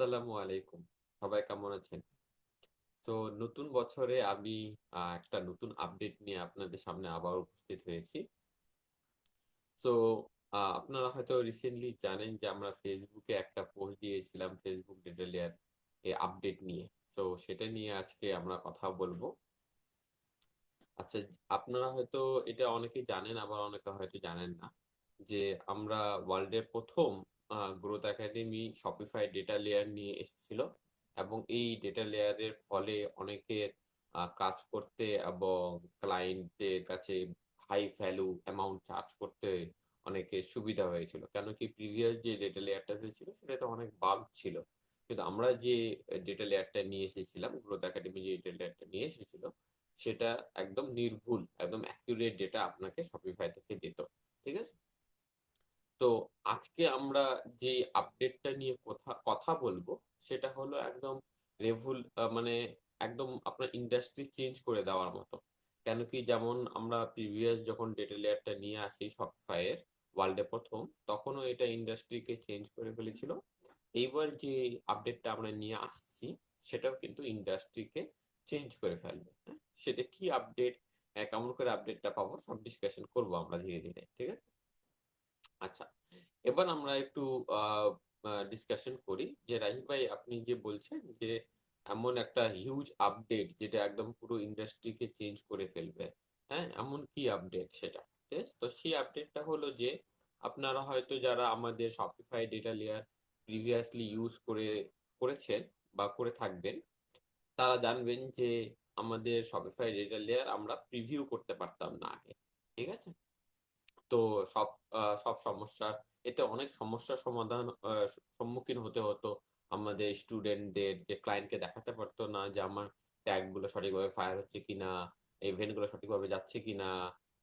আসসালামু আলাইকুম। সবাই কেমন আছেন? তো নতুন বছরে আমি একটা নতুন আপডেট নিয়ে আপনাদের সামনে আবার উপস্থিত হয়েছি। তো আপনারা হয়তো রিসেন্টলি জানেন যে আমরা ফেসবুকে একটা পোস্ট দিয়েছিলাম ফেসবুক ডেটা লেয়ার এ আপডেট নিয়ে। তো সেটা নিয়ে আজকে আমরা কথা বলব। আচ্ছা আপনারা হয়তো এটা অনেকেই জানেন, আবার অনেকে হয়তো জানেন না যে আমরা ওয়ার্ল্ডের প্রথম growth academy Shopify data layer নিয়ে এসেছিল এবং এই ডেটা লেয়ারের ফলে অনেকের কাজ করতে এবং ক্লায়েন্টের কাছে হাই ভ্যালু অ্যামাউন্ট চার্জ করতে অনেকে সুবিধা হয়েছিল। কেন কি প্রিভিয়াস যে ডেটা লেয়ারটা ছিল সেটাতে অনেক বাগ ছিল। কিন্তু আমরা যে ডেটা লেয়ারটা নিয়ে এসেছিলাম গ্রোথ একাডেমি যে ডেটা লেয়ারটা নিয়ে এসেছিল, সেটা একদম নির্ভুল, একদম অ্যাকুরেট ডেটা আপনাকে শপিফাই থেকে দিত। ঠিক আছে? তো আজকে আমরা যে আপডেটটা নিয়ে কথা কথা বলব, সেটা হলো একদম রেভুল মানে একদম আপনার ইন্ডাস্ট্রি চেঞ্জ করে দেওয়ার মতো। কেন কি যেমন আমরা প্রিভিয়াস যখন ডেটা লেয়ারটা নিয়ে আসি শপিফাইয়ের ওয়ার্ল্ডে প্রথম, তখনও এটা ইন্ডাস্ট্রিকে চেঞ্জ করে ফেলেছিল। এইবার যে আপডেটটা আমরা নিয়ে আসছি, সেটাও কিন্তু ইন্ডাস্ট্রিকে চেঞ্জ করে ফেলবে। হ্যাঁ? সেটা কি আপডেট কেমন করে আপডেটটা পাবো, সব ডিসকাশন করব আমরা ধীরে ধীরে, ঠিক আছে? আচ্ছা এবার আমরা একটু ডিসকাশন করি। যে রাহিব ভাই, আপনি যে বলছেন যে, এমন একটা হিউজ আপডেট যেটা একদম পুরো ইন্ডাস্ট্রিকে চেঞ্জ করে ফেলবে হ্যাঁ? এমন কি আপডেট সেটা? তো সেই আপডেটটা হলো যে, আপনারা হয়তো যারা আমাদের Shopify data layer previously use করে, করেছেন বা করে থাকবেন, তারা জানবেন যে, আমাদের শপিফাই ডেটা লেয়ার আমরা প্রিভিউ করতে পারতাম না আগে। ঠিক আছে? তো সব সব সমস্যার, এতে অনেক সমস্যার সমাধান সম্মুখীন হতে হতো। আমাদের স্টুডেন্টদের যে ক্লায়েন্টকে দেখাতে পারতো না যে আমার ট্যাগগুলো সঠিকভাবে ফায়ার হচ্ছে কিনা ইভেন্টগুলো সঠিকভাবে যাচ্ছে কিনা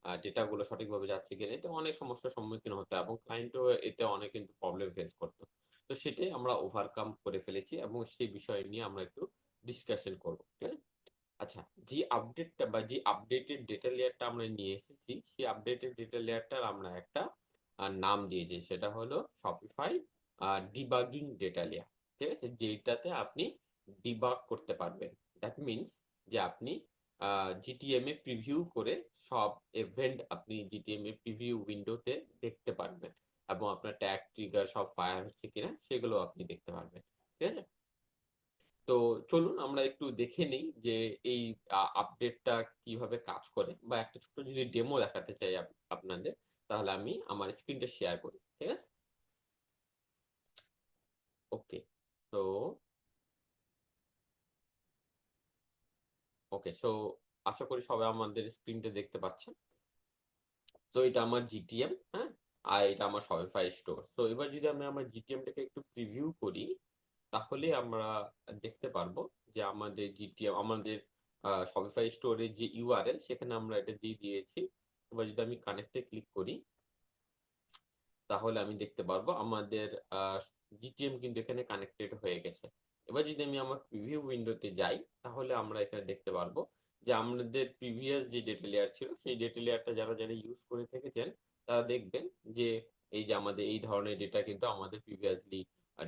ডেটা গুলো সঠিকভাবে যাচ্ছে কিনা, এতে অনেক সমস্যার সম্মুখীন হতো এবং ক্লায়েন্টও এতে অনেক কিন্তু প্রবলেম ফেস করতো। তো সেটাই আমরা ওভারকাম করে ফেলেছি এবং সেই বিষয় নিয়ে আমরা একটু ডিসকাশন করব, ঠিক আছে? আচ্ছা যে আপডেটটা বা যে আপডেটেড ডেটা লেয়ারটা আমরা নিয়ে এসেছি, সেই আপডেটেড ডেটা লেয়ারটার আমরা একটা নাম দিয়েছি, সেটা হলো শপিফাই ডিবাগিং ডেটা লেয়ার ঠিক আছে? যেটাতে আপনি ডিবাগ করতে পারবেন। দ্যাট মিনস যে আপনি জিটিএম এ প্রিভিউ করে সব ইভেন্ট আপনি জিটিএম এ প্রিভিউ উইন্ডোতে দেখতে পারবেন এবং আপনার ট্যাগ ট্রিগার সব ফায়ার হচ্ছে কিনা, সেগুলো আপনি দেখতে পারবেন, ঠিক আছে? তো চলুন আমরা একটু দেখে নিই যে এই আপডেটটা কীভাবে কাজ করে বা একটা ছোট যদি ডেমো দেখাতে চাই আপনাদের, তাহলে আমি আমার স্ক্রিনটা শেয়ার করি, ঠিক আছে? ওকে তো ওকে সো আশা করি সবাই আমাদের স্ক্রিনটা দেখতে পাচ্ছেন। তো এটা আমার জিটিএম হ্যাঁ? আর এটা আমার শপিফাই স্টোর তো এবার যদি আমি আমার জিটিএমটাকে একটু প্রিভিউ করি তাহলে আমরা দেখতে পারব যে আমাদের জিটিএম আমাদের শপিফাই স্টোরের যে ইউআরএল সেখানে আমরা এটা দিয়ে দিয়েছি। এবার যদি আমি কানেক্টে ক্লিক করি, তাহলে আমি দেখতে পারব আমাদের জিটিএম কিন্তু এখানে কানেক্টেড হয়ে গেছে। এবার যদি আমি আমার প্রিভিউ উইন্ডোতে যাই, তাহলে আমরা এখানে দেখতে পারব যে আমাদের প্রিভিয়াস যে ডেটা লেয়ার ছিল, সেই ডেটা লেয়ারটা যারা যারা ইউজ করে থেকেছেন, তারা দেখবেন যে এই যে আমাদের এই ধরনের ডেটা কিন্তু আমাদের প্রিভিয়াসলি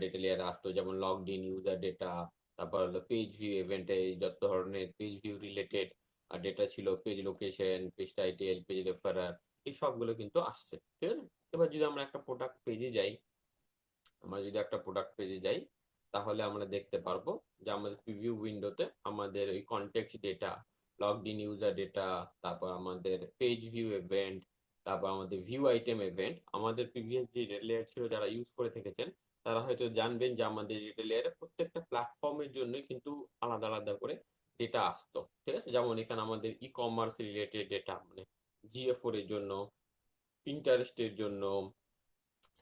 ডেটা লেয়ারে আসতো, যেমন লগড ইন ইউজার ডেটা তারপর হলো পেজ ভিউ ইভেন্টে যত ধরনের পেজ ভিউ রিলেটেড ডেটা ছিল page location page title page referrer এই সবগুলো কিন্তু আসছে, ঠিক আছে? এবার যদি আমরা একটা প্রোডাক্ট পেজে যাই, আমরা যদি একটা প্রোডাক্ট পেজে যাই, তাহলে আমরা দেখতে পারব যে আমাদের প্রিভিউ উইন্ডোতে আমাদের ওই context data logged in user data তারপর আমাদের পেজ ভিউ ইভেন্ট তারপর আমাদের ভিউ আইটেম ইভেন্ট আমাদের প্রিভিয়াস যে লেয়ার ছিল যারা ইউজ করে থেকেছেন, তারা হয়তো জানবেন যে আমাদের ডেটা লেয়ারে প্রত্যেকটা প্ল্যাটফর্মের জন্য কিন্তু আলাদা আলাদা করে ডেটা আসতো, ঠিক আছে? যেমন এখানে আমাদের ই কমার্স রিলেটেড ডেটা মানে জিএফওর এর জন্য পিন্টারেস্টের জন্য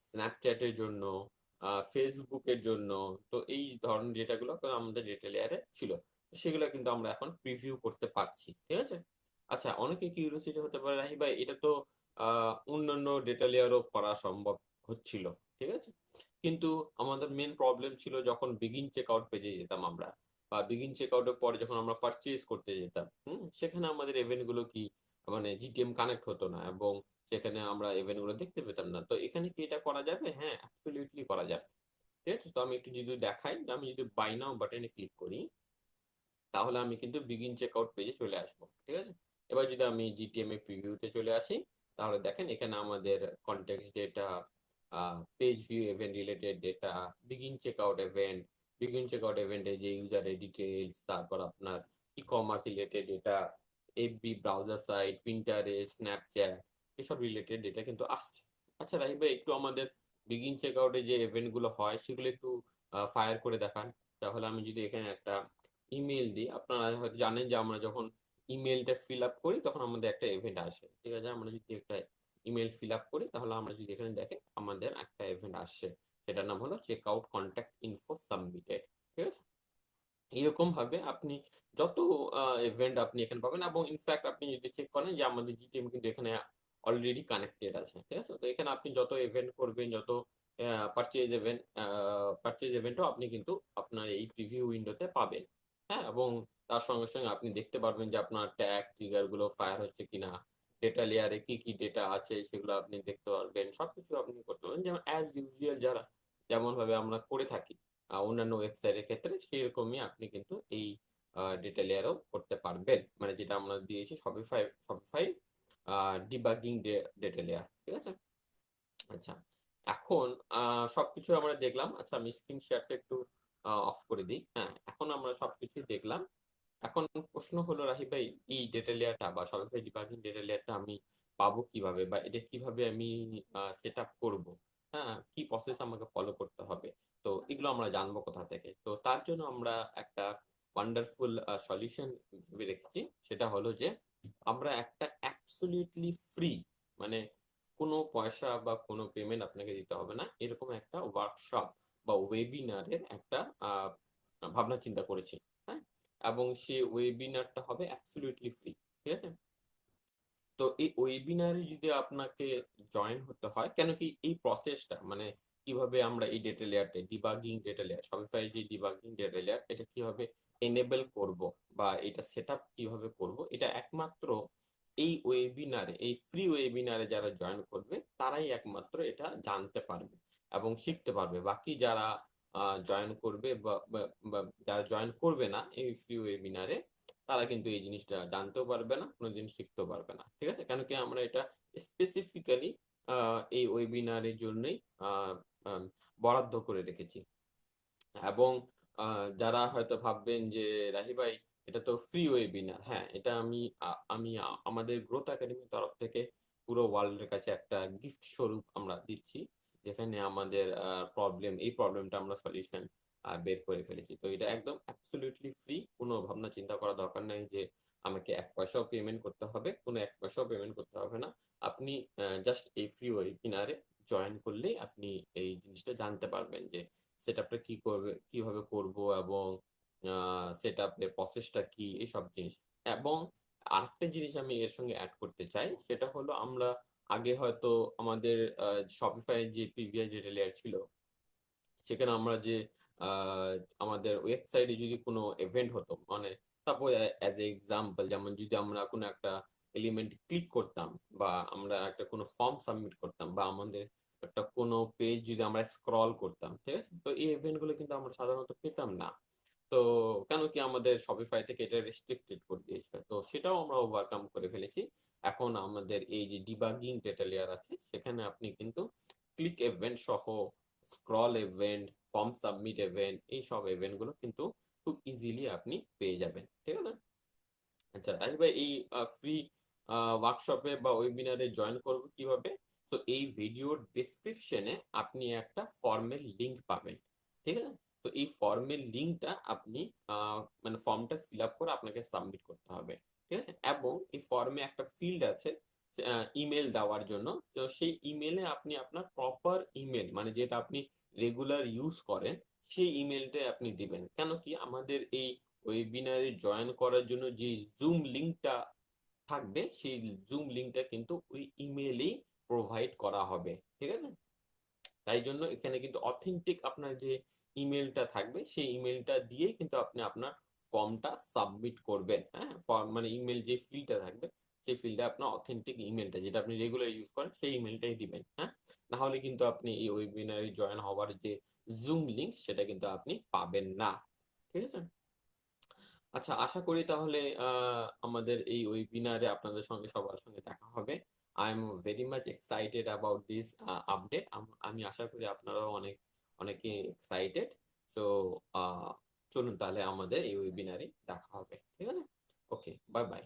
স্ন্যাপচ্যাটের জন্য ফেসবুকের জন্য, তো এই ধরনের ডেটাগুলো আমাদের ডেটা লেয়ারে ছিল। সেগুলো কিন্তু আমরা এখন প্রিভিউ করতে পারছি, ঠিক আছে? আচ্ছা অনেকে কিউরিওসিটি হতে পারে, রাহি ভাই, এটা তো অন্যান্য ডেটা লেয়ারও করা সম্ভব হচ্ছিল, ঠিক আছে? কিন্তু আমাদের মেন প্রবলেম ছিল যখন বিগিন চেক আউট পেজে যেতাম আমরা, বা বিগিন চেক আউটের পরে যখন আমরা পারচেজ করতে যেতাম, হুম? সেখানে আমাদের ইভেন্টগুলো কি মানে জিটিএম কানেক্ট হতো না, এবং সেখানে আমরা ইভেন্টগুলো দেখতে পেতাম না। তো এখানে কি এটা করা যাবে? হ্যাঁ অ্যাবসলিউটলি করা যাবে, ঠিক আছে? তো আমি একটু যদি দেখাই, আমি যদি বাই নাও বাটনে ক্লিক করি, তাহলে আমি কিন্তু বিগিন চেকআউট পেজে চলে আসব, ঠিক আছে? এবার যদি আমি জিটিএমএ প্রিভিউতে চলে আসি তাহলে দেখেন এখানে আমাদের context data page view event related data begin checkout event begin checkout ইভেন্টে যে ইউজারের ডিটেলস তারপর আপনার e commerce related data FB browser site Pinterest Snapchat এসব রিলেটেড ডেটা কিন্তু আসছে। আচ্ছা রাহিব ভাই, একটু আমাদের বিগিন চেকআউটে যে ইভেন্টগুলো হয়, সেগুলো একটু ফায়ার করে দেখান। তাহলে আমি যদি এখানে একটা ইমেল দিই, আপনারা হয়তো জানেন যে আমরা যখন ইমেলটা ফিল আপ করি, তখন আমাদের একটা ইভেন্ট আসে। ঠিক আছে? আমরা যদি একটা ইমেল ফিল আপ করি, তাহলে আমরা যদি এখানে দেখেন, আমাদের একটা ইভেন্ট আসছে। সেটার নাম হলো check out contact info submitted ঠিক আছে? এরকম ভাবে আপনি যত ইভেন্ট আপনি এখানে পাবেন এবং ইনফ্যাক্ট আপনি যদি চেক করেন যে আমাদের জিটিএম কিন্তু এখানে অলরেডি কানেক্টেড আছে। ঠিক আছে? তো এখানে আপনি যত ইভেন্ট করবেন, যত পারচেজ ইভেন্ট পারচেজ ইভেন্টও আপনি কিন্তু আপনার এই প্রিভিউ উইন্ডোতে পাবেন। হ্যাঁ? এবং তার সঙ্গে সঙ্গে আপনি দেখতে পারবেন যে আপনার ট্যাগ ট্রিগারগুলো ফায়ার হচ্ছে কিনা ডেটা লেয়ারে কি কি ডেটা আছে সেগুলো আপনি দেখতে পারবেন, সবকিছু আপনি করতে পারবেন। যেমন অ্যাজ ইউজুয়াল যারা যেমন ভাবে আমরা করে থাকি অন্যান্য ওয়েবসাইটের ক্ষেত্রে সেরকমই আপনি কিন্তু এই ডেটা লেয়ারও করতে পারবেন। মানে যেটা আমরা দিয়েছি Shopify Shopify debugging data layer ঠিক আছে? আচ্ছা এখন সবকিছু আমরা দেখলাম। আচ্ছা আমি স্ক্রিন শেয়ারটা একটু অফ করে দিই। হ্যাঁ এখন আমরা সবকিছু দেখলাম। এখন প্রশ্ন হলো রাহি ভাই, এই ডেটা লেয়ারটা বা শপিফাই ডিবাগিং ডেটা লেয়ারটা আমি পাবো কীভাবে বা এটা কীভাবে আমি সেট আপ করব? হ্যাঁ কি প্রসেস আমাকে ফলো করতে হবে? তো এগুলো আমরা জানব কোথা থেকে? তো তার জন্য আমরা একটা ওয়ান্ডারফুল সলিউশন ভেবে রেখেছি। সেটা হলো যে, আমরা একটা অ্যাবসলিউটলি ফ্রি মানে কোনো পয়সা বা কোনো পেমেন্ট আপনাকে দিতে হবে না। এরকম একটা ওয়ার্কশপ বা ওয়েবিনারের একটা ভাবনা চিন্তা করেছি। এবং সেই ওয়েবিনারটা হবে অ্যাবসলিউটলি ফ্রি ঠিক আছে? তো এই ওয়েবিনারে যদি আপনাকে জয়েন হতে হয়, কেন কি এই প্রসেসটা মানে কীভাবে আমরা এই ডেটা লেয়ারটা ডিবাগিং ডেটা লেয়ার শপিফাই যে ডিবাগিং ডেটা লেয়ার এটা কীভাবে এনেবল করব বা এটা সেট আপ কীভাবে করব, এটা একমাত্র এই ওয়েবিনারে এই ফ্রি ওয়েবিনারে যারা জয়েন করবে, তারাই একমাত্র এটা জানতে পারবে এবং শিখতে পারবে। বাকি যারা জয়েন করবে বা যারা জয়েন করবে না এই ফ্রি ওয়েবিনারে তারা কিন্তু এই জিনিসটা জানতেও পারবে না কোনোদিন শিখতেও পারবে না, ঠিক আছে? কেন কি আমরা এটা স্পেসিফিক্যালি এই ওয়েবিনারের জন্যই বরাদ্দ করে রেখেছি। এবং যারা হয়তো ভাববেন যে, রাহি ভাই, এটা তো ফ্রি ওয়েবিনার হ্যাঁ এটা আমি আমি আমাদের গ্রোথ একাডেমির তরফ থেকে পুরো ওয়ার্ল্ডের কাছে একটা গিফট স্বরূপ আমরা দিচ্ছি। যেখানে আমাদের প্রবলেম এই প্রবলেমটা আমরা সলিউশন বের করে ফেলেছি। তো এটা একদম অ্যাবসলিউটলি ফ্রি কোনো ভাবনা চিন্তা করা দরকার নেই যে আমাকে এক পয়সাও পেমেন্ট করতে হবে, কোনো এক পয়সাও পেমেন্ট করতে হবে না। আপনি জাস্ট এই ফ্রি ওয়েবিনারে জয়েন করলেই আপনি এই জিনিসটা জানতে পারবেন যে সেট আপটা কি করবে, কীভাবে করব এবং সেট আপের প্রসেসটা কি, এইসব জিনিস। এবং আরেকটা জিনিস আমি এর সঙ্গে অ্যাড করতে চাই, সেটা হলো আমরা আগে হয়তো আমাদের শপিফাই যে পিভিআই যে লেয়ার ছিল, সেখানে আমরা যে আমাদের ওয়েবসাইটে যদি কোনো ইভেন্ট হতো মানে তারপর অ্যাজ এ এক্সাম্পল যেমন যদি আমরা কোনো একটা এলিমেন্ট ক্লিক করতাম বা আমরা একটা কোনো ফর্ম সাবমিট করতাম বা আমাদের একটা কোনো পেজ যদি আমরা স্ক্রল করতাম, ঠিক আছে? তো এই ইভেন্টগুলো কিন্তু আমরা সাধারণত পেতাম না। তো কেন কি আমাদের শপিফাই থেকে এটা রেস্ট্রিক্টেড করে দিয়েছিল তো সেটাও আমরা ওভারকাম করে ফেলেছি। এখন আমাদের এই যে ডিবাগিং ডেটা লেয়ার আছে, সেখানে আপনি কিন্তু ক্লিক ইভেন্ট সহ scroll event form submit event এই সব ইভেন্টগুলো কিন্তু খুব ইজিলি আপনি পেয়ে যাবেন। ঠিক আছে? আচ্ছা ভাই এই ফ্রি ওয়ার্কশপে বা ওয়েবিনারে জয়েন করব কীভাবে? তো এই ভিডিওর ডিসক্রিপশনে আপনি একটা ফর্মের লিংক পাবেন। ঠিক আছে? তো এই ফর্মের লিঙ্কটা আপনি মানে ফর্মটা ফিল আপ করে আপনাকে সাবমিট করতে হবে, ঠিক আছে? এবং এই ফর্মে একটা ফিল্ড আছে ইমেল দেওয়ার জন্য। তো সেই ইমেলে আপনি আপনার প্রপার ইমেল মানে যেটা আপনি রেগুলার ইউজ করেন, সেই ইমেলটা আপনি দিবেন। কেন কি আমাদের এই ওয়েবিনারে জয়েন করার জন্য যে জুম লিঙ্কটা থাকবে, সেই জুম লিঙ্কটা কিন্তু ওই ইমেলেই প্রোভাইড করা হবে, ঠিক আছে? তাই জন্য এখানে কিন্তু অথেন্টিক আপনার যে ইমেলটা থাকবে, সেই ইমেলটা দিয়েই কিন্তু আপনি আপনার ফর্মটা সাবমিট করবেন হ্যাঁ? ফর্ম মানে ইমেল যে ফিল্ডটা থাকবে, সেই ফিল্ডে আপনার অথেন্টিক ইমেলটা যেটা আপনি রেগুলার ইউজ করেন, সেই ইমেলটাই দিবেন হ্যাঁ? না হলে কিন্তু আপনি এই ওয়েবিনারে জয়েন হওয়ার যে জুম লিংক সেটা কিন্তু আপনি পাবেন না, ঠিক আছে? আচ্ছা আশা করি তাহলে আমাদের এই ওয়েবিনারে আপনাদের সঙ্গে, সবার সঙ্গে দেখা হবে। I am very much excited about this update আমি আশা করি আপনারাও অনেক অনেকে এক্সাইটেড সো চলুন তাহলে আমাদের এই ওয়েবিনারে দেখা হবে। ঠিক আছে? Okay bye bye